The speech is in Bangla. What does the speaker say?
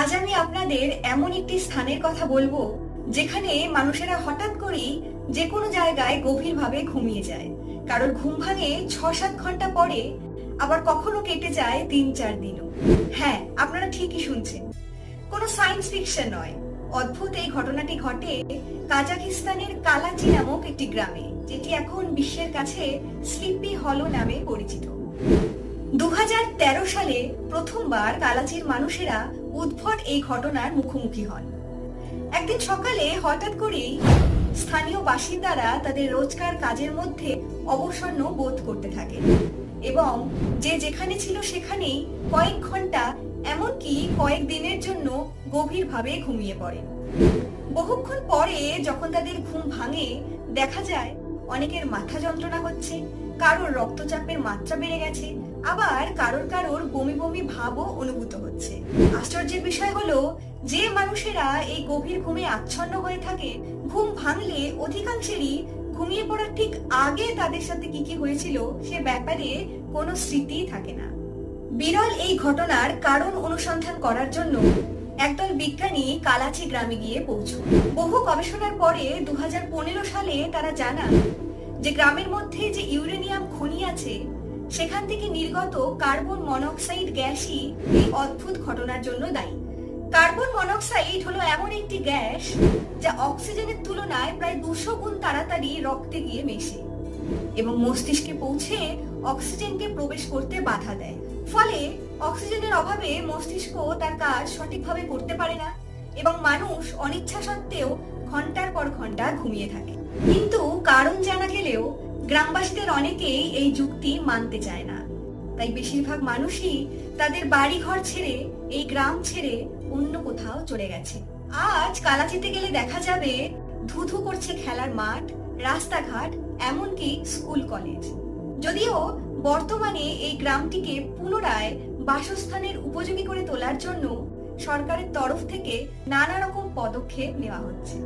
আজ আমি আপনাদের এমন একটি স্থানের কথা বলব, যেখানে মানুষেরা হঠাৎ করেই যে কোনো জায়গায় গভীরভাবে ঘুমিয়ে যায়। কারোর ঘুম ভাঙে ছ সাত ঘণ্টা পরে আবার কখনো কেটে যায় তিন চার দিনও। হ্যাঁ আপনারা ঠিকই শুনছেন। কোনো সায়েন্স ফিকশন নয়। অদ্ভুত এই ঘটনাটি ঘটে কাজাকিস্তানের কালাচি নামক একটি গ্রামে, যেটি এখন বিশ্বের কাছে স্লিপি হলো নামে পরিচিত। দু হাজার তেরো সালে প্রথমবার কালাচির মানুষেরা উদ্ভট এই ঘটনার মুখোমুখি হন। একদিন সকালে হঠাৎ করেই স্থানীয় বাসিন্দারা তাদের রোজকার কাজের মধ্যে অবসন্ন বোধ করতে থাকে এবং যে যেখানে ছিল সেখানেই কয়েক ঘণ্টা এমনকি কয়েক দিনের জন্য গভীরভাবে ঘুমিয়ে পড়ে বহুক্ষণ পরে যখন তাদের ঘুম ভাঙে, দেখা যায় অনেকের মাথা যন্ত্রণা হচ্ছে, কারোর রক্তচাপের মাত্রা বেড়ে গেছে আবার কারোর কারোর বমি বমি ভাবও অনুভূত হচ্ছে। আশ্চর্যের বিষয় হলো, যে মানুষেরা এই গভীর ঘুমে আচ্ছন্ন হয়ে থাকে, ঘুম ভাঙলে অধিকাংশেরই ঘুমিয়ে পড়ার ঠিক আগে তাদের সাথে কি কি হয়েছিল সে ব্যাপারে কোনো স্মৃতি থাকে না। বিরল এই ঘটনার কারণ অনুসন্ধান করার জন্য একদল বিজ্ঞানী কালাচি গ্রামে গিয়ে পৌঁছন। বহু গবেষণার পরে দু হাজার পনেরো সালে তারা জানান যে গ্রামের মধ্যে যে ইউরেনিয়াম খনি আছে সেখান থেকে নির্গত কার্বন মনোক্সাইড গ্যাসই এই অদ্ভুত ঘটনার জন্য দায়ী। কার্বন মনোক্সাইড হলো এমন একটি গ্যাস যা অক্সিজেনের তুলনায় প্রায় দুশো গুণ তাড়াতাড়ি রক্তে গিয়ে মেশে এবং মস্তিষ্কে পৌঁছে অক্সিজেনকে প্রবেশ করতে বাধা দেয়। ফলে অক্সিজেনের অভাবে মস্তিষ্ক তার কাজ সঠিকভাবে করতে পারে না এবং মানুষ অনিচ্ছা সত্ত্বেও ঘণ্টার পর ঘণ্টা ঘুমিয়ে থাকে। কিন্তু কারণ জানা গেলেও গ্রামবাসীদের অনেকেই এই যুক্তি মানতে চায় না। তাই বেশিরভাগ মানুষই তাদের বাড়ি ঘর ছেড়ে, এই গ্রাম ছেড়ে অন্য কোথাও চলে গেছে। আজ কালাচিতে গেলে দেখা যাবে ধুধু করছে খেলার মাঠ, রাস্তাঘাট, এমনকি স্কুল কলেজ। যদিও বর্তমানে এই গ্রামটিকে পুনরায় বাসস্থানের উপযোগী করে তোলার জন্য সরকারের তরফ থেকে নানা রকম পদক্ষেপ নেওয়া হচ্ছে।